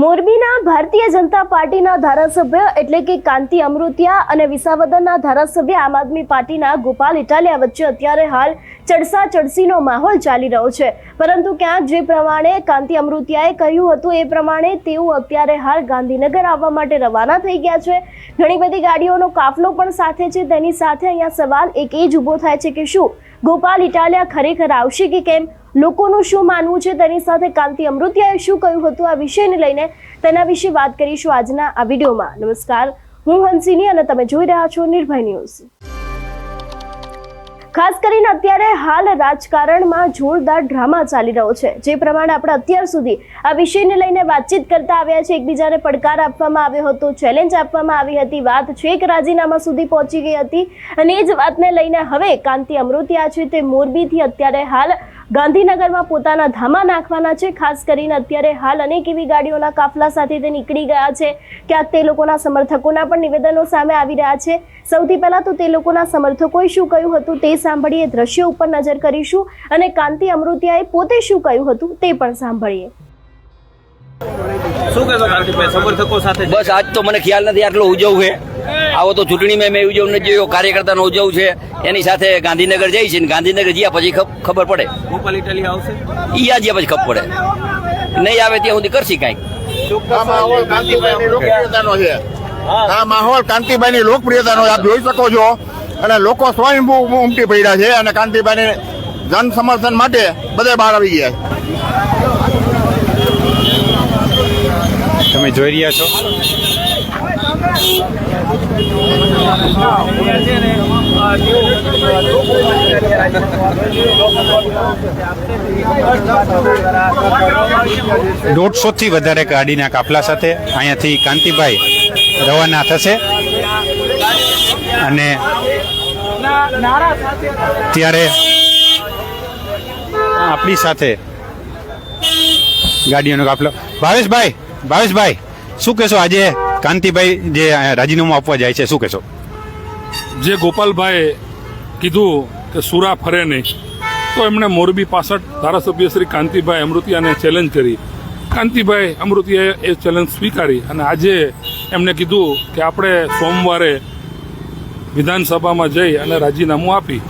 મોરબીના ભારતીય જનતા પાર્ટીના ધારાસભ્ય એટલે કે કાંતિ અમૃતિયા અને વિસાવદરના ધારાસભ્ય આમ આદમી પાર્ટીના ગોપાલ ઇટાલિયા વચ્ચે અત્યારે હાલ ચડસા ચડસીનો માહોલ ચાલી રહ્યો છે. પરંતુ ક્યાંક જે પ્રમાણે કાંતિ અમૃતિયાએ કહ્યું હતું, એ પ્રમાણે તેઓ અત્યારે હાલ ગાંધીનગર આવવા માટે રવાના થઈ ગયા છે. ઘણી બધી ગાડીઓનો કાફલો પણ સાથે છે. તેની સાથે અહીંયા સવાલ એક એ જ ઊભો થાય છે કે શું ગોપાલ ઇટાલિયા ખરેખર આવશે કે કેમ? લોકોનું શું માનવું છે? તેની સાથે કાંતિ અમૃતિયાએ શું કહ્યું હતું? આ વિષયને લઈને તેના વિશે વાત કરીશું આજના આ વિડીયોમાં. નમસ્કાર. હું હંસિની અને તમે જોઈ રહ્યા છો નિર્ભય ન્યૂઝ. ખાસ કરીને અત્યારે હાલ રાજકારણમાં જોરદાર ડ્રામા ચાલી રહ્યો છે. જે પ્રમાણે આપણે અત્યાર સુધી આ વિષયને લઈને વાતચીત કરતા આવ્યા છે. એકબીજાને પડકાર આપવામાં આવ્યો હતો ચેલેન્જ આપવામાં આવી હતી, વાત છેક રાજીનામા સુધી પહોંચી ગઈ હતી અને એ જ વાતને લઈને હવે કાંતિ અમૃતિયા છે તે મોરબીથી અત્યારે હાલ ગાંધીનગરમાં પોતાના ધામા નાખવાના છે. ખાસ કરીને અત્યારે હાલ અનેક એવી ગાડીઓના કાફલા સાથે તે નીકળી ગયા છે ક્યાંક તે લોકોના સમર્થકોના પણ નિવેદનો સામે આવી રહ્યા છે. સૌથી પહેલા તો તે લોકોના સમર્થકોએ શું કહ્યું હતું તે સાંભળીએ. દ્રશ્ય ઉપર નજર કરીશું અને કાંતિ અમૃતિયાએ પોતે શું કહ્યું હતું તે પણ સાંભળીએ. શું કહેશો કાર્તિકભાઈ? સમર્થકો સાથે બસ આજ તો મને ખ્યાલ નથી આટલો ઉજવ છે. આવો તો ચૂંટણીમાં મેં ઉજવ નથી જોયો કાર્યકર્તાનો ઉજવ છે. એની સાથે ગાંધીનગર જઈ છે ગાંધીનગર જ્યાં પછી ખબર પડે. ગોપાલ ઇટાલી આવશે? ઈ આ જ્યાં પછી ખબર પડે. નહીં આવે ત્યાં સુધી કરશી કાંઈક આ માહોલ કાંતિભાઈની લોકપ્રિયતાનો છે. આ માહોલ કાંતિભાઈની લોકપ્રિયતાનો આપ જોઈ શકો છો. અને લોકો સ્વયંભૂ ઉમટી પડ્યા છે અને કાંતિભાઈને જન સમર્થન માટે બધે બહાર આવી ગયા છે. તમે જોઈ રહ્યા છો. દોઢસો થી વધારે ગાડીના કાફલા સાથે અહીંયાથી કાંતિભાઈ રવાના થશે. અને ત્યારે આપણી સાથે ગાડીઓનો કાફલો. ભાવેશભાઈ ભાવેશભાઈ, શું કહેશો આજે કાંતિભાઈ જે રાજીનામું આપવા જાય છે, શું કહેશો? જે ગોપાલભાઈ કીધું કે સુરા ફરે નહીં, તો એમણે મોરબી પાસઠ ધારાસભ્ય શ્રી કાંતિભાઈ અમૃતિયાને ચેલેન્જ કરી. કાંતિભાઈ અમૃતિયાએ એ ચેલેન્જ સ્વીકારી અને આજે એમણે કીધું કે આપણે સોમવારે વિધાનસભામાં જઈ અને રાજીનામું આપી.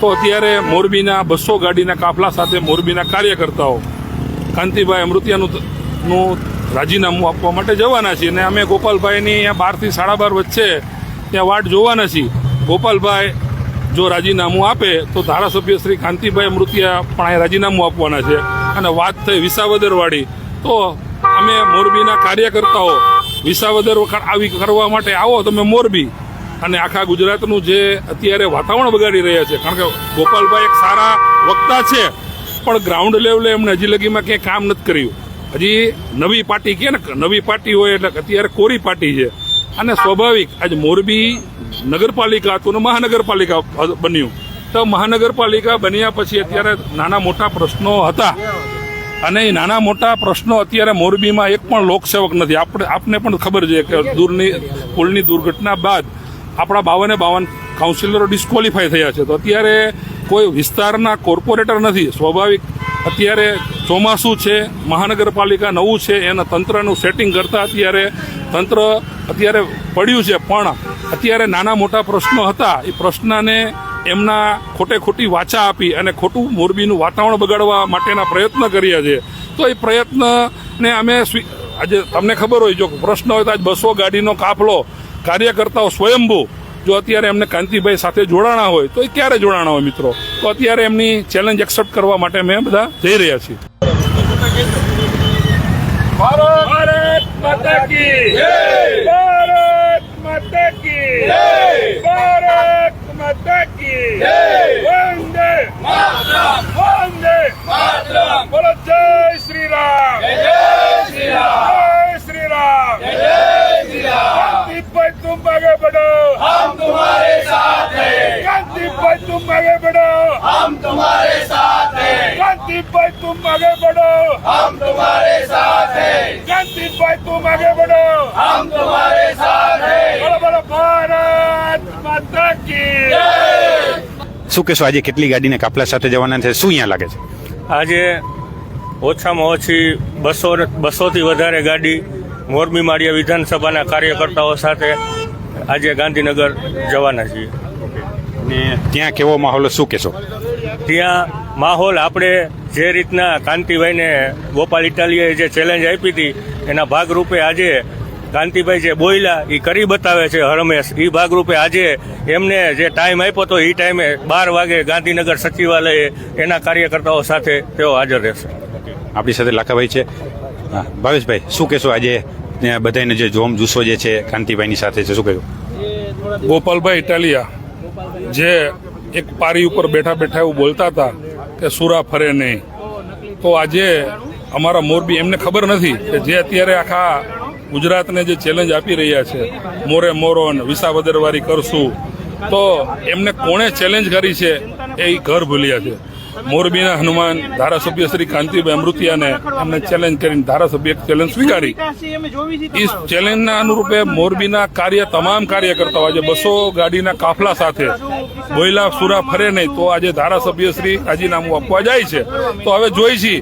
તો અત્યારે મોરબીના બસો ગાડીના કાફલા સાથે મોરબીના કાર્યકર્તાઓ કાંતિભાઈ અમૃતિયાનું નું રાજીનામું આપવા માટે જવાના છીએ અને અમે ગોપાલભાઈની અહીંયા બારથી સાડા બાર વચ્ચે ત્યાં વાટ જોવાના છીએ. ગોપાલભાઈ જો રાજીનામું આપે તો ધારાસભ્ય શ્રી કાંતિભાઈ અમૃતિયા પણ અહીંયા રાજીનામું આપવાના છે. અને વાત થઈ વિસાવદરવાળી, તો અમે મોરબીના કાર્યકર્તાઓ વિસાવદર વખત આવી કરવા માટે આવો, તમે મોરબી. અને આખા ગુજરાતનું જે અત્યારે વાતાવરણ બગાડી રહ્યા છે, કારણ કે ગોપાલભાઈ એક સારા વક્તા છે, પણ ગ્રાઉન્ડ લેવલે એમણે હજી લગીમાં ક્યાંય કામ નથી કર્યું. હજી નવી પાર્ટી કે ને, નવી પાર્ટી હોય એટલે અત્યારે કોરી પાર્ટી છે. અને સ્વાભાવિક, આજે મોરબી નગરપાલિકા હતું મહાનગરપાલિકા બન્યું. તો મહાનગરપાલિકા બન્યા પછી અત્યારે નાના મોટા પ્રશ્નો હતા. અને એ નાના મોટા પ્રશ્નો અત્યારે મોરબીમાં એક પણ લોકસેવક નથી. આપણે, આપને પણ ખબર છે કે દૂરની, પુલની દુર્ઘટના બાદ આપણા બાવને બાવન કાઉન્સિલરો ડિસ્કોલિફાય થયા છે. તો અત્યારે કોઈ વિસ્તારના કોર્પોરેટર નથી. સ્વાભાવિક અત્યારે ચોમાસું છે, મહાનગરપાલિકા નવું છે, એના તંત્રનું સેટિંગ કરતા અત્યારે તંત્ર અત્યારે પડ્યું છે, પણ અત્યારે નાના મોટા પ્રશ્નો હતા. એ પ્રશ્નને એમના ખોટે ખોટી વાચા આપી અને ખોટું મોરબીનું વાતાવરણ બગાડવા માટેના પ્રયત્ન કર્યા છે. તો એ પ્રયત્નને અમે આજે તમને ખબર હોય જો પ્રશ્ન હોય તો આજ બસો ગાડીનો કાફલો. કાર્યકર્તાઓ સ્વયંભૂ જો અત્યારે એમને કાંતિભાઈ સાથે જોડાણા હોય તો એ ક્યારે જોડાણા હોય મિત્રો? તો અત્યારે એમની ચેલેન્જ એક્સેપ્ટ કરવા માટે અમે બધા જઈ રહ્યા છીએ. ભારત માતા કી ભારત માતા કી ભારત માતા કી बढ़ो हम तुम्हारे साथ हैं कांतिभाई तुम आगे बढ़ो हम तुम्हारे साथ हैं कांतिभाई तुम आगे बढ़ो हम तुम्हारे साथ हैं बोलो बोलो भारत माता की શું કહેશો આજે કેટલી ગાડીને કાફલા સાથે જવાના છે શું અહીંયા લાગે છે આજે ઓછામાં ઓછી બસો બસોથી વધારે ગાડી મોરબી માળિયા વિધાનસભાના કાર્યકર્તાઓ સાથે આજે ગાંધીનગર જવાના છીએ ને ત્યાં કેવો માહોલ શું કહેશો? ત્યાં માહોલ આપણે જે રીતના કાંતિભાઈને ગોપાલ ઇટાલીએ જે ચેલેન્જ આપી હતી એના ભાગરૂપે આજે કાંતિભાઈ જે બોયલા એ કરી બતાવે છે હરમેશ. એ ભાગરૂપે આજે એમને જે ટાઈમ આપ્યો હતો એ ટાઈમે બાર વાગે ગાંધીનગર સચિવાલયે એના કાર્યકર્તાઓ સાથે તેઓ હાજર રહેશે. આપણી સાથે લાખાભાઈ છે. હા ભાવેશભાઈ શું કહેશો આજે? ત્યાં બધાને જે જોમ જુસ્સો જે છે કાંતિભાઈની સાથે છે શું કહેશો? ગોપાલભાઈ ઇટાલિયા. જે એક પારી ઉપર બેઠા બેઠા એવું બોલતા હતા કે સુરા ફરે નહીં. તો આજે અમારા મોરબી, એમને ખબર નથી કે જે અત્યારે આખા ગુજરાતને જે ચેલેન્જ આપી રહ્યા છે, મોરે મોરો ને વિસાવદરવારી કરશું, તો એમને કોણે ચેલેન્જ કરી છે એ ઘર ભૂલ્યા છે. મોરબીના હનુમાન ધારાસભ્ય શ્રી કાંતિભાઈ અમૃતિયાને એમને ચેલેન્જ કરીને ધારાસભ્ય ચેલેન્જ સ્વીકારી. એ ચેલેન્જના અનુરૂપે મોરબીના કાર્ય, તમામ કાર્યકર્તાઓ આજે બસો ગાડીના કાફલા સાથે બોયલા સુરા ફરે નહીં. તો આજે ધારાસભ્ય શ્રી રાજીનામું આપવા જાય છે. તો હવે જોઈ છી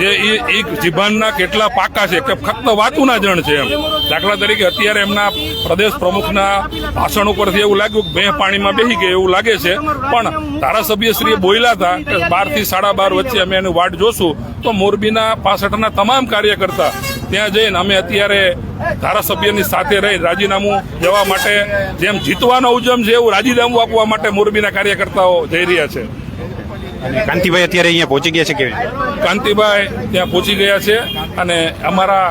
જે એ જીભાનના કેટલા પાકા છે કે ફક્ત વાતુના જણ છે એમ. દાખલા તરીકે અત્યારે એમના પ્રદેશ પ્રમુખના ભાષણ ઉપરથી એવું લાગ્યું કે બે પાણીમાં બેસી ગઈ એવું લાગે છે. પણ ધારાસભ્ય શ્રી બોયલા હતા કે બારથી સાડા બાર વચ્ચે અમે એનું વાટ જોશું. તો મોરબીના પાસઠના તમામ કાર્યકર્તા ત્યાં જઈને અમે અત્યારે ધારાસભ્યની સાથે રહી રાજીનામું જવા માટે જેમ જીતવાનો ઉજમ છે એવું રાજીનામું આપવા માટે મોરબીના કાર્યકર્તાઓ જઈ રહ્યા છે. અને કાંતિભાઈ અત્યારે અહીંયા પહોંચી ગયા છે કે કાંતિભાઈ ત્યાં પહોંચી ગયા છે અને અમારા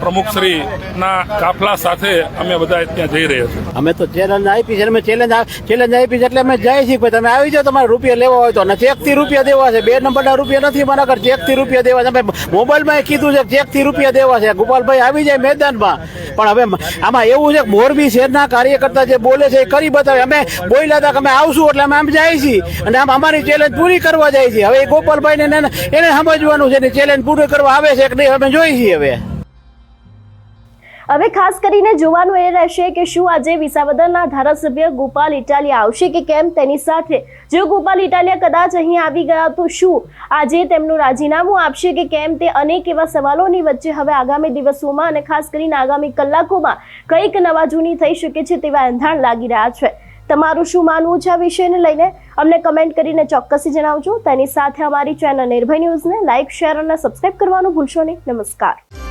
પ્રમુખશ્રી ના કાફલા સાથે અમે બધા ત્યાં જઈ રહ્યા છીએ. અમે તો ચેલેન્જ આપી છે, અમે ચેલેન્જ ચેલેન્જ આપી છે એટલે અમે જાય છીએ. તમે આવી જાઓ, તમારે રૂપિયા લેવા હોય તો. ચેકથી રૂપિયા દેવા છે. બે નંબરના રૂપિયા નથી મારા ઘર. ચેકથી રૂપિયા દેવા છે. અમે મોબાઈલમાં કીધું છે ચેકથી રૂપિયા દેવા છે. ગોપાલભાઈ આવી જાય મેદાનમાં. પણ હવે આમાં એવું છે મોરબી શહેરના કાર્યકર્તા જે બોલે છે એ કરી બતાવે. અમે બોલ્યા હતા કે અમે આવશું એટલે અમે આમ જાય છીએ. અને આમ અમારી ચેલેન્જ પૂરી કરવા જાય છે હવે ગોપાલભાઈને એને સમજવાનું છે ને ચેલેન્જ પૂરી કરવા આવે છે કે નહીં, અમે જોઈ છીએ હવે. હવે ખાસ કરીને જોવાનું એ રહેશે કે શું આજે વિસાવદરના ધારાસભ્ય ગોપાલ ઇટાલિયા આવશે કે કેમ તેની સાથે? જો ગોપાલ ઇટાલિયા કદાચ અહીં આવી ગયા તો શું? આજે તેમનું રાજીનામું આપશે કે કેમ તે અનેક એવા સવાલોની વચ્ચે હવે આગામી દિવસોમાં અને ખાસ કરીને આગામી કલાકોમાં કંઈક નવા જૂની થઈ શકે છે તેવા એંધાણ લાગી રહ્યા છે. તમારું શું માનવું છે આ વિષયને લઈને? અમને કમેન્ટ કરીને ચોક્કસથી જણાવજો. તેની સાથે અમારી ચેનલ નિર્ભય ન્યૂઝને લાઇક શેર અને સબસ્ક્રાઇબ કરવાનું ભૂલશો નહીં. નમસ્કાર.